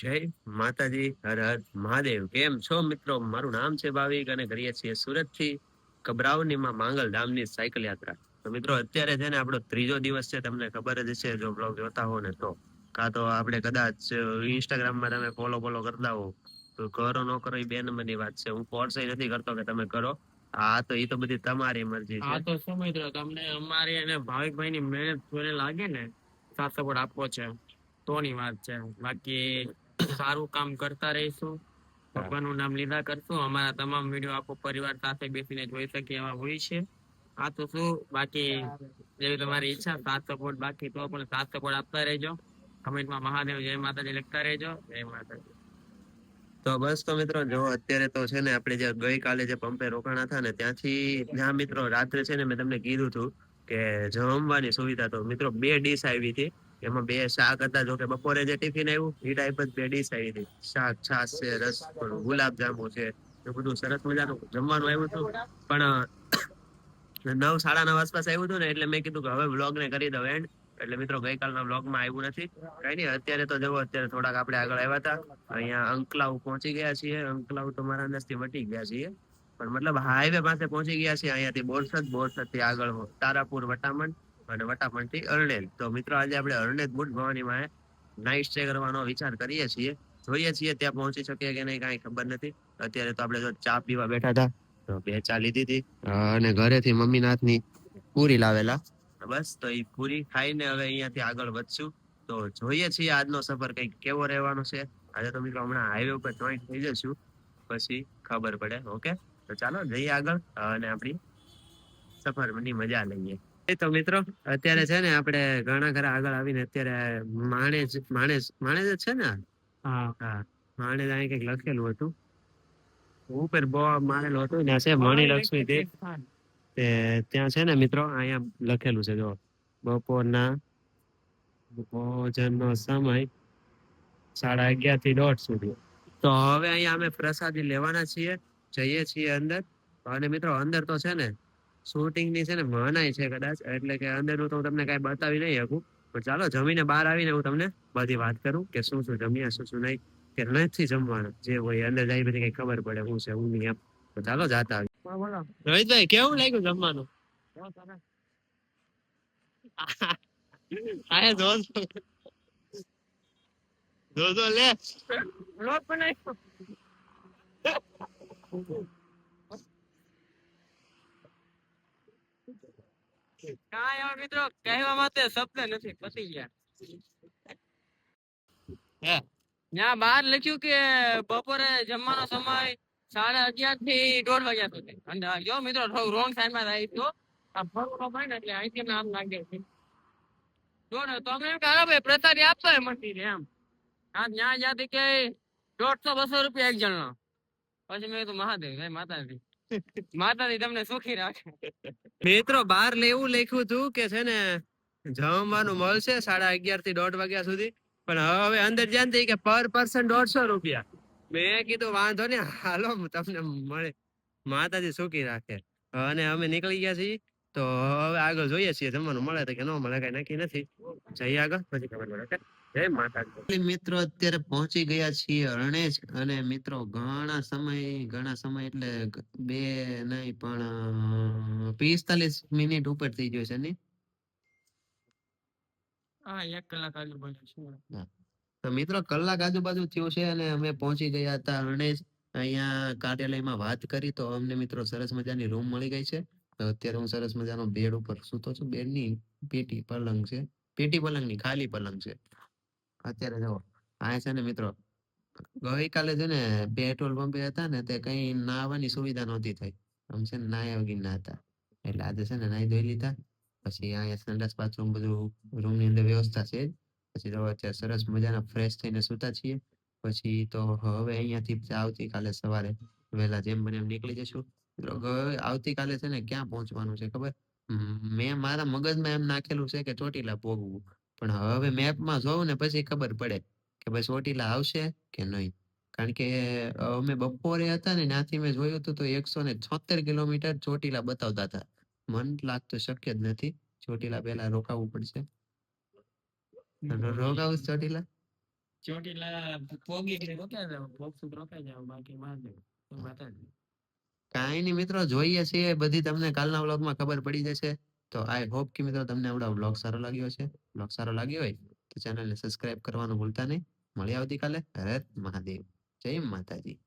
જય માતાજી, હર હર મહાદેવ. કેમ છો મિત્રો? મારું નામ છે ભાવિક અને કરીએ છીએ સુરતથી માંગલ ધામની સાયકલ યાત્રા. તો મિત્રો, અત્યારે છે ને આપણો ત્રીજો દિવસ છે. તમને ખબર જ છે જો બ્લોગ જોતા હો ને તો. કાં તો આપણે કદાચ ઇન્સ્ટાગ્રામમાં તમે ફોલો ફોલો કરતા હો તો કરો, ન કરો, એ બે નંબરની વાત છે. હું ફોર્સ નથી કરતો કે તમે કરો. આ તો, એ તો બધી તમારી મરજી છે. તો શું મિત્રો, તમને અમારી અને ભાવિકભાઈ ની મહેનત જોઈને લાગે ને, સાથ સપોર્ટ આપવો છે. તોની વાત છે. બાકી સારું કામ કરતા રહીશું. ભગવાનનું નામ લીધા કરશું. અમારા તમામ વીડિયો આખો પરિવાર સાથે બેસીને જોઈ શકીએ એવા હોય છે. આ તો શું? બાકી જેવી તમારી ઈચ્છા સાથ સપોર્ટ બાકી તો પણ સાથ સપોર્ટ આપતા રહેજો. કમેન્ટમાં મહાદેવ જય માતાજી લખતા રહેજો. જય માતાજી. તો બસ તો મિત્રો જો અત્યારે તો છે ને આપણે જે ગઈકાલે જે પંપે રોકાણા હતા ને ત્યાંથી જ્યાં મિત્રો રાત્રે છે ને મેં તમને કીધું હતું કે જમવાની સુવિધા તો મિત્રો બે ડીશ આવી હતી. એમાં બે શાક હતા, જોકે બપોરે જે ટિફિન આવ્યું એ ટાઈપ જ બે ડીશ આવી હતી. શાક, છાશ છે, રસ ગુલાબ જાંબુ છે, એ બધું સરસ મજાનું જમવાનું આવ્યું હતું. પણ નવ, સાડા નવ આસપાસ આવ્યું હતું ને, એટલે મેં કીધું કે હવે વ્લોગ ને કરી દઉં એન્ડ એટલે મિત્રો ગઈકાલના બ્લોગમાં આવ્યું નથી. કઈ નહીં, અત્યારે તો જવો અત્યારે થોડાક આપણે આગળ આવ્યા હતા. અહીંયા અંકલાવ પહોંચી ગયા છીએ. અંકલાવ તો મારા અંદાજથી વટી ગયા છીએ. પણ મતલબ હાઈવે પાસે પહોંચી ગયા છીએ અહીંયાથી બોરસદ બોરસદથી આગળ તારાપુર, વટામણ. અને વટાપણથી અરણેલ તો મિત્રો, આજે આપણે અરણેલ બુટ ભવાનીમાં નાઇટ સ્ટે કરવાનો વિચાર કરીએ છીએ. જોઈએ છીએ ત્યાં પહોંચી શકીએ કે નહીં, કાંઈ ખબર નથી. અત્યારે તો આપણે જો ચા પીવા બેઠા હતા, તો બે ચા લીધી હતી. અને ઘરેથી મમ્મી નાથની પૂરી લાવેલા. બસ, તો એ પૂરી ખાઈને હવે અહીંયાથી આગળ વધશું. તો જોઈએ છીએ આજનો સફર કંઈક કેવો રહેવાનો છે. આજે તો મિત્રો હમણાં હાઈવે ઉપર જોઈન્ટ થઈ જશું પછી ખબર પડે, ઓકે? તો ચાલો, જઈએ આગળ, અને આપણી સફરની મજા લઈએ. તો મિત્રો અત્યારે છે ને આપણે ઘણા ખરા આગળ આવીને અત્યારે માણેજ માણેજ માણેજ જ છે ને હા. હા માણેજ અહીં કંઈક લખેલું હતું. ઉપર બો મારેલું હતું ને છે મણી લક્ષ્મી તે તે ત્યાં છે ને મિત્રો અહીંયા લખેલું છે જો. બપોરના ભોજનનો સમય સાડા અગિયારથી દોઢ સુધી. તો હવે અહીંયા અમે પ્રસાદી લેવાના છીએ જઈએ છીએ અંદર. અને મિત્રો અંદર તો છે ને શૂટિંગની છે ને મનાય છે કદાચ. એટલે કે અંદર તો હું તમને કઈ બતાવી નહીં શકું. પણ ચાલો જમીને બહાર આવીને હું તમને બધી વાત કરું કે શું શું જમ્યા શું શું નહીં. કે નથી જમવાનું. જે હોય અંદર જાય બધી કઈ ખબર પડે હું છે હું નહીં એમ. તો ચાલો જાતા આવી બોલો. રોહિતભાઈ કેવું લાગ્યું જમવાનું? આયા જો જો જો લે બનાવ્યો. કાંઈ મિત્રો કહેવા માટે શબ્દ નથી પતી ગયા. ત્યાં બહાર લખ્યું કે બપોરે જમવાનો સમય સાડા અગિયારથી દોઢ વાગ્યા સુધી. અને જો મિત્રો થોડું રોંગ સાઈડમાં થાય તો આ ને એટલે અહીંથી લાગે છે. જો તો અમે એમ કે ભાઈ પ્રસાદી આપતો એ મટી એમ. આ ત્યાં જ્યાંથી કે દોઢસો બસો રૂપિયા એક જણનો. પછી મેં કીધું મહાદેવ હે માતાજી. માતાજી તમને સુખી રાખે. મિત્રો, બાર લેવું લખ્યું હતું કે છે ને, જમવાનું મળશે સાડા અગિયારથી દોઢ વાગ્યા સુધી. પણ હવે અંદર થઈ કે પર પર્સન દોઢસો રૂપિયા. મેં કીધું, વાંધો ને હાલો તમને મળે. માતાજી સુખી રાખે. અને અમે નીકળી ગયા છીએ. તો હવે આગળ જોઈએ છીએ, જમવાનું મળે તો કે ન મળે, કઈ નક્કી નથી. જઈએ આગળ પછી ખબર પડે okay? જય માતાજી. મિત્રો અત્યારે પહોંચી ગયા છીએ અરણેજ અને મિત્રો ઘણા સમય ઘણા સમય એટલે બે નહીં પણ પિસ્તાલીસ મિનિટ ઉપર થઈ ગયો છે ને હા એક કલાક આજુબાજુ છે. તો મિત્રો કલાક આજુબાજુ થયો છે અને અમે પહોંચી ગયા હતા અરણેજ અહીંયા કાર્યાલયમાં વાત કરી તો અમને મિત્રો સરસ મજાની રૂમ મળી ગઈ છે. તો અત્યારે હું સરસ મજાનો બેડ ઉપર સૂતો છું. બેડની પેટી પલંગ છે. પેટી પલંગની ખાલી પલંગ છે. અત્યારે જો આ છે ને મિત્રો, ગઈકાલે છે ને પેટ્રોલ પંપે હતા ને, તે કઈ નાવાની સુવિધા નહોતી થઈ. આમ છે ને નાયા વગર ના હતા એટલે આજે છે ને નાહી ધોઈ લીધા. પછી અહીંયા સંડાસ બાથરૂમ બધું રૂમની અંદર વ્યવસ્થા છે. પછી તો અત્યારે સરસ મજાના ફ્રેશ થઈને સૂતા છીએ. પછી તો હવે અહીંયાથી આવતીકાલે સવારે વહેલા જેમ બને એમ નીકળી જશું આવતીકાલે છે ને ક્યાં પહોંચવાનું છે ખબર? મ- મારા મગજમાં એમ નાખેલું છે કે ચોટીલા ભોગવું પણ હવે મેપમાં જોઉં ને પછી ખબર પડે કે ભાઈ ચોટીલા આવશે કે નહીં. કારણ કે અમે બપોરે હતા ને ત્યાંથી મેં જોયું હતું તો એકસો ને છોતેર કિલોમીટર ચોટીલા બતાવતા હતા. મન લાગતું શક્ય જ નથી. ચોટીલા પહેલા રોકાવું પડશે. રોકાવું ચોટીલા? ચોટીલા ભોગી રોકાઈ જાવ ભોગ પોગસું રોકાઈ જાવ બાકી જય માતાજી કાંઈ નહીં મિત્રો જોઈએ છીએ બધી તમને કાલના વ્લોગમાં ખબર પડી જશે. તો આઈ હોપ કે મિત્રો તમને આવડો વ્લોગ સારો લાગ્યો છે વ્લોગ સારો લાગ્યો હોય તો ચેનલને સબસ્ક્રાઇબ કરવાનું ભૂલતા નહીં. મળી આવતીકાલે. હરે મહાદેવ. જય માતાજી.